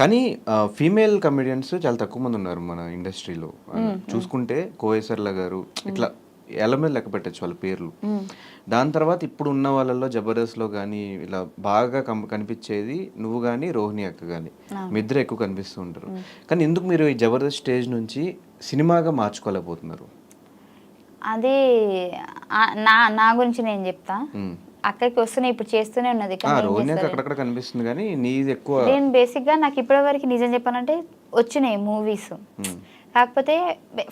కానీ female comedians చాలా తక్కువ మంది ఉన్నారు మన ఇండస్ట్రీలో. చూసుకుంటే కోయేసర్ల గారు ఇట్లా ఎలా మీద లెక్క పెట్టచ్చు వాళ్ళ పేర్లు. దాని తర్వాత ఇప్పుడు ఉన్న వాళ్ళల్లో జబర్దస్త్లో కానీ ఇలా బాగా కనిపించేది నువ్వు కానీ రోహిణి అక్క కానీ మీ ఇద్దరు ఎక్కువ కనిపిస్తూ ఉంటారు. కానీ ఎందుకు మీరు ఈ జబర్దస్త్ స్టేజ్ నుంచి సినిమాగా మార్చుకోలేకపోతున్నారు? అది నా నా గురించి నేను చెప్తా. అక్కడికి వస్తూనే ఇప్పుడు చేస్తూనే ఉన్నది. అక్కడక్కడ కనిపిస్తుంది కానీ నీది ఎక్కువ నేను బేసిక్గా నాకు ఇప్పటివరకు నిజం చెప్పాలంటే వచ్చినాయి మూవీస్. కాకపోతే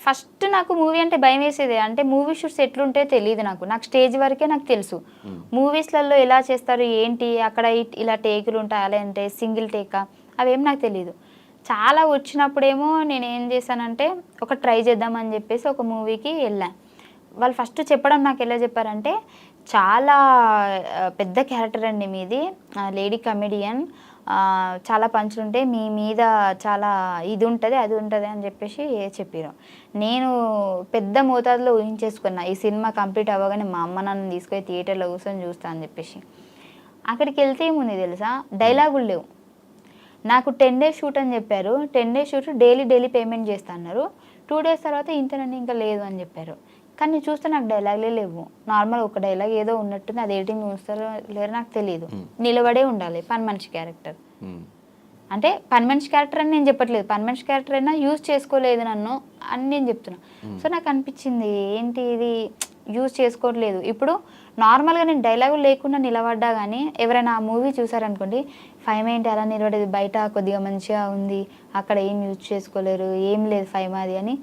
ఫస్ట్ నాకు మూవీ అంటే భయం వేసేది. అంటే మూవీ షూట్స్ ఎట్లుంటే తెలియదు నాకు. నాకు స్టేజ్ వరకే నాకు తెలుసు. మూవీస్లలో ఎలా చేస్తారు ఏంటి అక్కడ ఇలా టేకులు ఉంటాయి అలా అంటే సింగిల్ టేకా అవేం నాకు తెలియదు చాలా వచ్చినప్పుడేమో నేను ఏం చేశానంటే ఒక ట్రై చేద్దామని చెప్పేసి ఒక మూవీకి వెళ్ళాను వాళ్ళు. ఫస్ట్ చెప్పడం నాకు ఎలా చెప్పారంటే చాలా పెద్ద క్యారెక్టర్ అండి మీది. Lady comedian. చాలా పంచులు ఉంటాయి. మీ మీద చాలా ఇది ఉంటుంది అది ఉంటుంది అని చెప్పేసి చెప్పారు నేను పెద్ద మోతాదులో ఊహించేసుకున్నా ఈ సినిమా కంప్లీట్ అవ్వగానే మా అమ్మ నన్ను తీసుకొని థియేటర్లో కూర్చొని చూస్తా అని చెప్పేసి. అక్కడికి వెళ్తే ఏముంది తెలుసా? డైలాగులు లేవు. నాకు టెన్ డేస్ షూట్ అని చెప్పారు. Ten days shoot daily daily payment చేస్తా అన్నారు. టూ డేస్ తర్వాత ఇంతనండి ఇంకా లేదు అని చెప్పారు. కానీ నేను చూస్తే నాకు డైలాగ్లే లేవు. నార్మల్ ఒక డైలాగ్ ఏదో ఉన్నట్టుంది అది ఎడిటింగ్ చూస్తారో లేదో నాకు తెలియదు నిలబడే ఉండాలి పని మనిషి క్యారెక్టర్. అంటే పని మనిషి క్యారెక్టర్ అని నేను చెప్పట్లేదు. పని మనిషి క్యారెక్టర్ అయినా యూజ్ చేసుకోలేదు నన్ను అని నేను చెప్తున్నా. సో నాకు అనిపించింది ఏంటి ఇది? యూజ్ చేసుకోవట్లేదు. ఇప్పుడు నార్మల్గా నేను డైలాగులు లేకుండా నిలబడ్డా కానీ ఎవరైనా ఆ మూవీ చూసారనుకోండి ఫైవ్ ఏంటి అలా నిలబడేది? బయట కొద్దిగా మంచిగా ఉంది అక్కడ ఏం యూజ్ చేసుకోలేరు ఏం లేదు ఫైవ్ అది అని.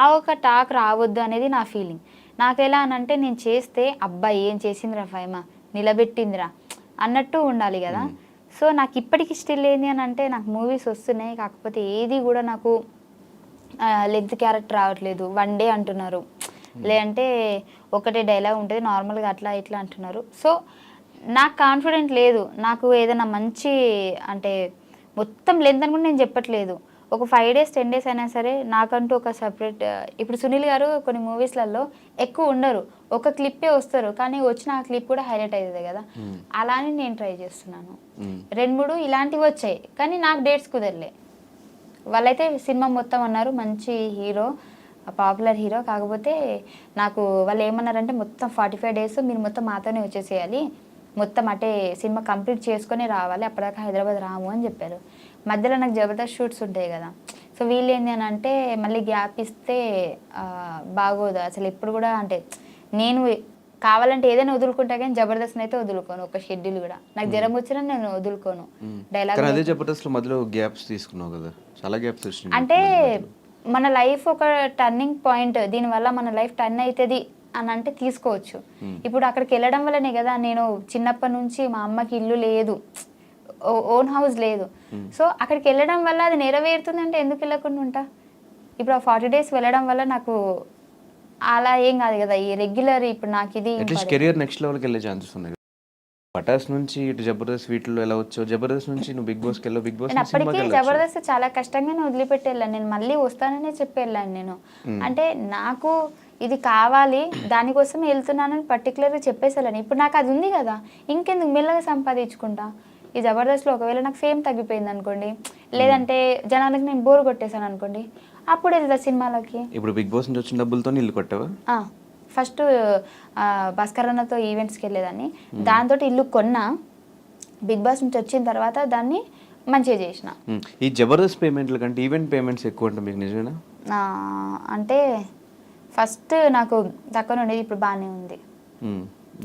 ఆ ఒక టాక్ రావద్దు అనేది నా ఫీలింగ్. నాకు ఎలా అని అంటే నేను చేస్తే అబ్బాయి ఏం చేసిందిరా ఫైమా? నిలబెట్టిందిరా? అన్నట్టు ఉండాలి కదా. సో నాకు ఇప్పటికి స్టిల్ ఏంది అని అంటే నాకు మూవీస్ వస్తున్నాయి కాకపోతే ఏది కూడా నాకు లెంత్ క్యారెక్టర్ రావట్లేదు. వన్ డే అంటున్నారు. లేదంటే ఒకటే డైలాగ్ ఉంటుంది నార్మల్గా అట్లా ఇట్లా అంటున్నారు. సో నాకు కాన్ఫిడెంట్ లేదు. నాకు ఏదైనా మంచి అంటే మొత్తం లెంత్ అని కూడా నేను చెప్పట్లేదు. ఒక ఫైవ్ డేస్ టెన్ డేస్ అయినా సరే నాకంటూ ఒక సపరేట్ ఇప్పుడు సునీల్ గారు కొన్ని మూవీస్లలో ఎక్కువ ఉండరు. ఒక క్లిప్పే వస్తారు. కానీ వచ్చిన ఆ క్లిప్ కూడా హైలైట్ అవుతుంది కదా. అలానే నేను ట్రై చేస్తున్నాను. రెండు మూడు ఇలాంటివి వచ్చాయి. కానీ నాకు డేట్స్ కుదరలే. వాళ్ళైతే సినిమా మొత్తం అన్నారు మంచి హీరో పాపులర్ హీరో. కాకపోతే నాకు వాళ్ళు ఏమన్నారంటే మొత్తం ఫార్టీ ఫైవ్ డేస్ మీరు మొత్తం మాతోనే వచ్చేసేయాలి. మొత్తం అటే సినిమా కంప్లీట్ చేసుకొని రావాలి. అప్పటిదాకా హైదరాబాద్ రాము అని చెప్పారు. మధ్యలో నాకు జబర్దస్త్ షూట్స్ ఉంటాయి కదా. సో వీళ్ళు ఏంటి అని అంటే మళ్ళీ గ్యాప్ ఇస్తే బాగోదు. అసలు ఎప్పుడు కూడా అంటే నేను కావాలంటే ఏదైనా వదులుకుంటా కానీ జబర్దస్త్ అయితే వదులుకోను ఒక షెడ్యూల్ కూడా. నాకు జ్వరం వచ్చినా నేను వదులుకోను. డైలాగ్ అదే జబర్దస్త్లో మధ్యలో గ్యాప్స్ తీసుకున్నావు కదా. చాలా గ్యాప్స్ అంటే మన లైఫ్ ఒక టర్నింగ్ పాయింట్ దీనివల్ల మన లైఫ్ టర్న్ అవుతుంది అని అంటే తీసుకోవచ్చు. ఇప్పుడు అక్కడికి వెళ్ళడం వల్లనే కదా నేను చిన్నప్పటి నుంచి మా అమ్మకి ఇల్లు లేదు. ఓన్ హౌస్ లేదు. సో అక్కడికి వెళ్ళడం వల్ల అది నెరవేరుతుంది అంటే ఎందుకు వెళ్ళకుండా ఉంటా? ఇప్పుడు ఆ ఫార్టీ డేస్ వెళ్ళడం వల్ల నాకు అలా ఏం కాదు కదా ఈ రెగ్యులర్ ఇప్పుడు నాకు ఇది కెరియర్ నెక్స్ట్ లెవెల్కి వెళ్ళే ఛాన్సెస్ ఉన్నాయి పటాస్ నుంచి ఇటు జబర్దస్త్ వీటిలో ఎలా వచ్చావు? జబర్దస్త్ నుంచి నువ్వు బిగ్ బాస్కి వెళ్ళావు? బిగ్ బాస్ అప్పటికి జబర్దస్త్ చాలా కష్టంగానే వదిలిపెట్టి వెళ్ళాను నేను మళ్ళీ వస్తాననే చెప్పి వెళ్ళాను నేను అంటే నాకు ఇది కావాలి దానికోసం వెళ్తున్నానని పర్టికులర్గా చెప్పేసి వెళ్ళాను ఇప్పుడు నాకు అది ఉంది కదా ఇంకెందుకు మెల్లగా సంపాదించుకుంటా? ఈ జబర్దస్త్లో ఒకవేళ నాకు ఫేమ్ తగ్గిపోయింది అనుకోండి లేదంటే జనాలకు నేను బోర్ కొట్టేశాను అనుకోండి అప్పుడు వెళ్తా సినిమాలకి? ఇప్పుడు బిగ్ బాస్ నుంచి వచ్చిన డబ్బులతో ఇల్లు కొట్టావా? ఫస్ట్ భాస్కర్ అన్నతో ఈవెంట్స్కి వెళ్ళేదాన్ని. దాంతో ఇల్లు కొన్నా బిగ్ బాస్ నుంచి వచ్చిన తర్వాత దాన్ని మంచిగా చేసిన. ఈ జబర్దస్త్ పేమెంట్ల కంటే ఈవెంట్ పేమెంట్స్ ఎక్కువ ఉంటాయి మీకు నిజమేనా? అంటే ఫస్ట్ నాకు తక్కువ ఉండేది ఇప్పుడు బాగానే ఉంది.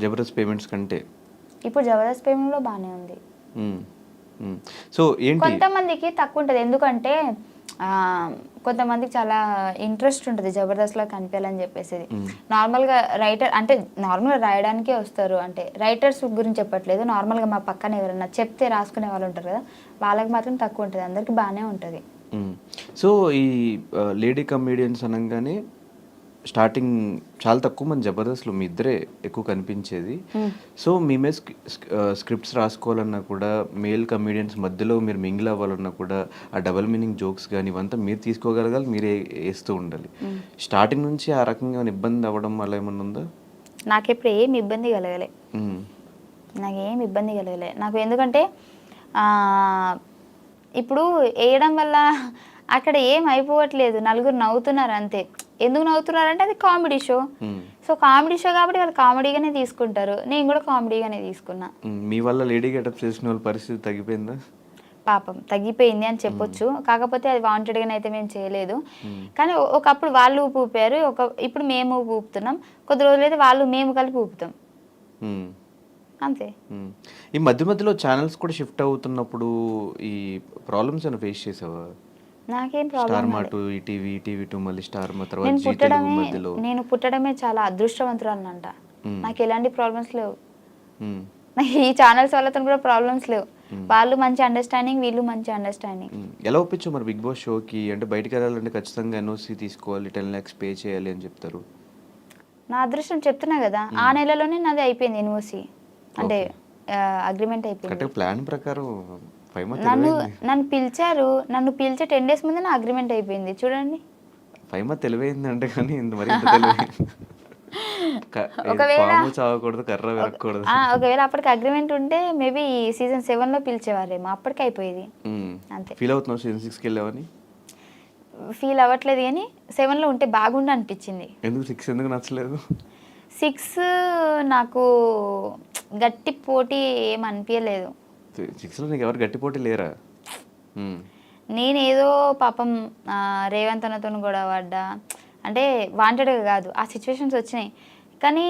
జబర్దస్త్ పేమెంట్స్ కంటే. ఇప్పుడు జబర్దస్త్ పేమెంట్లో బాగానే ఉంది. సో ఏంటి? కొంతమందికి తక్కువ ఉంటుంది ఎందుకంటే కొంతమందికి చాలా ఇంట్రెస్ట్ ఉంటుంది. జబర్దస్త్లో కనిపించాలని చెప్పేసి నార్మల్గా రైటర్ అంటే నార్మల్గా రాయడానికే వస్తారు. అంటే రైటర్స్ గురించి చెప్పట్లేదు. నార్మల్గా మా పక్కన ఎవరైనా చెప్తే రాసుకునే వాళ్ళు ఉంటారు కదా వాళ్ళకి మాత్రం తక్కువ ఉంటుంది అందరికి బాగానే ఉంటుంది. సో ఈ లేడీ కమేడియన్స్ అనగానే స్టార్టింగ్ చాలా తక్కువ మంది జబర్దస్త్లో మీ ఇద్దరే ఎక్కువ కనిపించేది. సో మేమే స్క్రిప్ట్స్ రాసుకోవాలన్నా కూడా మేల్ కమేడియన్స్ మధ్యలో మీరు మింగిల్ అవ్వాలన్నా కూడా ఆ డబల్ మీనింగ్ జోక్స్ కానీ ఇవంతా మీరు తీసుకోగలగాలి మీరే వేస్తూ ఉండాలి. స్టార్టింగ్ నుంచి ఆ రకంగా ఇబ్బంది అవ్వడం అలా ఏమన్నా ఉందా? నాకెప్పుడు ఏం ఇబ్బంది కలగలే. మ్మ్. నాకేం ఇబ్బంది కలగలే. నాకు ఎందుకంటే ఇప్పుడు వేయడం వల్ల అక్కడ ఏం అయిపోవట్లేదు. నలుగురు నవ్వుతున్నారు అంతే. ఎందుకు నవ్వుతున్నారు అంటే అది comedy show. So comedy show కాబట్టి వాళ్ళు కామెడీగానే తీసుకుంటారు. నేను కూడా కామెడీగానే తీసుకున్నా. మీ వల్ల లేడీ గెటప్ చేసిన వాళ్ళ పరిస్థితి తగ్గిపోయిందా? పాపం తగ్గిపోయింది అని చెప్పొచ్చు. కాకపోతే అది వాంటెడ్గానే అయితే మేము చేయలేదు. కానీ ఒకప్పుడు వాళ్ళు ఊపి ఊపారు ఒక ఇప్పుడు మేము ఊపి ఊపుతున్నాం. కొద్ది రోజులైతే వాళ్ళు మేము కలిపి ఊపుతాం. అంతే. ఈ మధ్య మధ్యలో ఛానల్స్ కూడా షిఫ్ట్ అవుతున్నప్పుడు ఈ ప్రాబ్లమ్స్ ఏమైనా ఫేస్ చేసావా? నాకేం Star problem Maa to ETV ETV to మళ్ళీ స్టార్ మా తర్వాత నేను జీ తెలుగు పుట్టడమే మధ్యలో. నేను పుట్టడమే చాలా అదృష్టవంతురాలంట మ్మ్. నాకు ఎలాంటి ప్రాబ్లమ్స్ లేవు. మ్మ్. నాకు ఈ ఛానల్స్ వాళ్ళతో కూడా ప్రాబ్లమ్స్ లేవు. వాళ్ళు మంచి అండర్స్టాండింగ్ వీళ్ళు మంచి అండర్స్టాండింగ్ మ్మ్. ఎలా ఒప్పించావు మరి బిగ్ బాస్ షోకి? అంటే బయటికి వెళ్ళాలంటే ఖచ్చితంగా ఎన్ఓసి తీసుకోవాలి టెన్ ల్యాక్స్ పే చేయాలి అని చెప్తారు. నా అదృష్టం చెప్తున్నా కదా ఆ నెలలోనే నాది అయిపోయింది ఎన్ఓసి. అంటే అగ్రిమెంట్ అయిపోయింది. ప్లాన్ ప్రకారం నన్ను నన్ను పిలిచారు నన్ను పిలిచే టెన్ డేస్ ముందే నా అగ్రిమెంట్ అయిపోయింది. చూడండి. మంత్ తెలివైంది అంటే కానీ మరి ఒకవేళ- పాము చావకూడదు కర్ర ఒకవేళ అప్పటికి అగ్రిమెంట్ ఉంటే మేబీ సీజన్ సెవెన్లో పిలిచేవారేమో అప్పటికి అయిపోయేది. అంతే. ఫీల్ అవుతున్నావు సీజన్ సిక్స్కి వెళ్ళావని? ఫీల్ అవ్వట్లేదు కానీ సెవెన్లో ఉంటే బాగుండు అనిపించింది. ఎందుకు సిక్స్ ఎందుకు నచ్చలేదు? సిక్స్ నాకు గట్టి పోటీ ఏం అనిపించలేదు. సిక్స్లో నీకు ఎవరు గట్టి పోటీ లేరా. నేనేదో పాపం రేవంత్ అన్నతో గొడవ పడ్డా. అంటే వాంటెడ్గా కాదు ఆ సిచ్యువేషన్స్ వచ్చినాయి. కానీ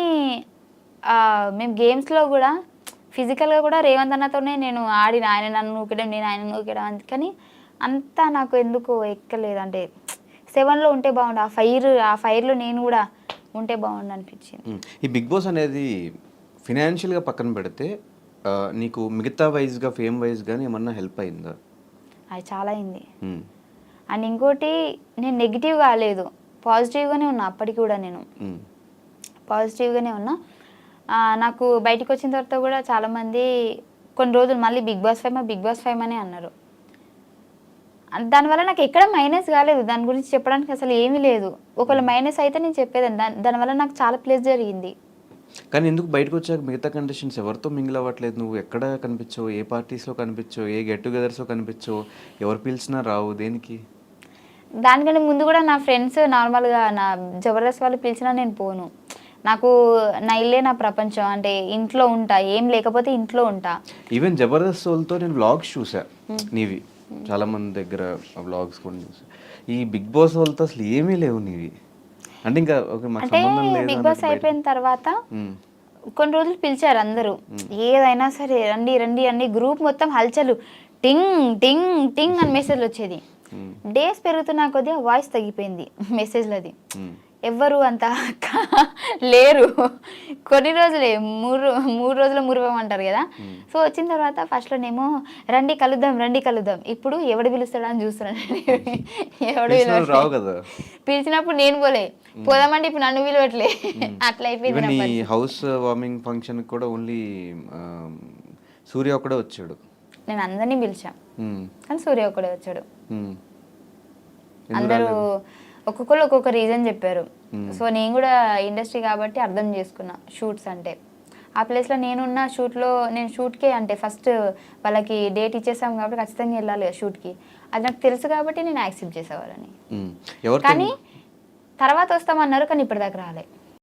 మేము గేమ్స్లో కూడా ఫిజికల్గా కూడా రేవంత్ అన్నతోనే నేను ఆడిన. ఆయన నన్ను నూకడం నేను ఆయన నూకడం అంత కానీ అంతా నాకు ఎందుకు ఎక్కలేదు. అంటే సెవెన్లో ఉంటే బాగుండు ఆ ఫైర్ ఆ ఫైర్లో నేను కూడా ఉంటే బాగుండు అనిపించింది. ఈ బిగ్ బాస్ అనేది ఫినాన్షియల్గా పక్కన పెడితే నీకు మిగతా వైజ్గా ఫేమ్ వైజ్ కానీ ఏమన్నా హెల్ప్ అయిందా? అది చాలా అయింది. అండ్ ఇంకోటి నేను నెగిటివ్ కాలేదు. పాజిటివ్గానే ఉన్నా అప్పటికి కూడా నేను. పాజిటివ్గానే ఉన్నా. నాకు బయటకు వచ్చిన తర్వాత కూడా చాలామంది కొన్ని రోజులు మళ్ళీ Big Boss five Big Boss five అని అన్నారు. అన్- దానివల్ల నాకు ఎక్కడ మైనస్ కాలేదు. దాని గురించి చెప్పడానికి అసలు ఏమీ లేదు. ఒకవేళ మైనస్ అయితే నేను చెప్పేదాన్ని. దాని దానివల్ల నాకు చాలా ప్లేస్ జరిగింది. కానీ ఎందుకు బయటకు వచ్చాక మిగతా కండిషన్స్ ఎవరితో మింగిల్ అవ్వట్లేదు? నువ్వు ఎక్కడ కనిపించవు? ఏ పార్టీస్లో కనిపించవు? ఏ గెట్ టుగెదర్స్లో కనిపించవు? ఎవరు పిలిచినా రావు. దేనికి? దానికంటే ముందు కూడా నా ఫ్రెండ్స్ నార్మల్గా నా జబర్దస్త్ వాళ్ళు పిలిచినా నేను పోను. నాకు నా ఇల్లే నా ప్రపంచం. అంటే ఇంట్లో ఉంటా. ఏం లేకపోతే ఇంట్లో ఉంటా. ఈవెన్ జబర్దస్త్ వాళ్ళతో నేను వ్లాగ్స్ చూసా. నీవి. చాలా మంది దగ్గర వ్లాగ్స్ కూడా చూసా. ఈ బిగ్ బాస్ వాళ్ళతో అసలు ఏమీ లేవు నీవి. అంటే ఇంకా బిగ్ బాస్ అయిపోయిన తర్వాత. కొన్ని రోజులు పిలిచారు అందరూ ఏదైనా సరే రండి రండి అన్ని గ్రూప్ మొత్తం హల్చలు టింగ్ టింగ్ టింగ్ అని మెసేజ్లు వచ్చేది. డేస్ పెరుగుతున్న కొద్దీ వాయిస్ తగ్గిపోయింది మెసేజ్లది. ఎవ్వరు అంత లేరు. కొన్ని రోజులే మూడు మూడు రోజుల మురువం అంటారు కదా సో వచ్చిన తర్వాత ఫస్ట్లోనేమో రండి కలుద్దాం రండి కలుద్దాం. ఇప్పుడు ఎవడు పిలుస్తాడా అని చూస్తున్నాను. ఎవడు పిలిచిన పిలిచినప్పుడు నేను పోలే. పోదామంటే ఇప్పుడు నన్ను పిలవట్లే. అట్లా అయిపోయింది. హౌస్ వార్మింగ్ ఫంక్షన్ కూడా ఓన్లీ సూర్య ఒక్కడే వచ్చాడు. నేను అందరినీ పిలిచా. మ్మ్. కానీ సూర్య ఒక్కడే వచ్చాడు. అందరూ? ఒక్కొక్కరు ఒక్కొక్క రీజన్ చెప్పారు. సో నేను కూడా ఇండస్ట్రీ కాబట్టి అర్థం చేసుకున్నా షూట్స్ అంటే. ఆ ప్లేస్లో నేనున్న షూట్లో నేను షూట్కే అంటే ఫస్ట్ వాళ్ళకి డేట్ ఇచ్చేసాం కాబట్టి ఖచ్చితంగా వెళ్ళాలి షూట్కి అది నాకు తెలుసు కాబట్టి నేను యాక్సెప్ట్ చేసేవాళ్ళని. ఎవరితో? కానీ తర్వాత వస్తామన్నారు కానీ ఇప్పటిదాకా రాలే.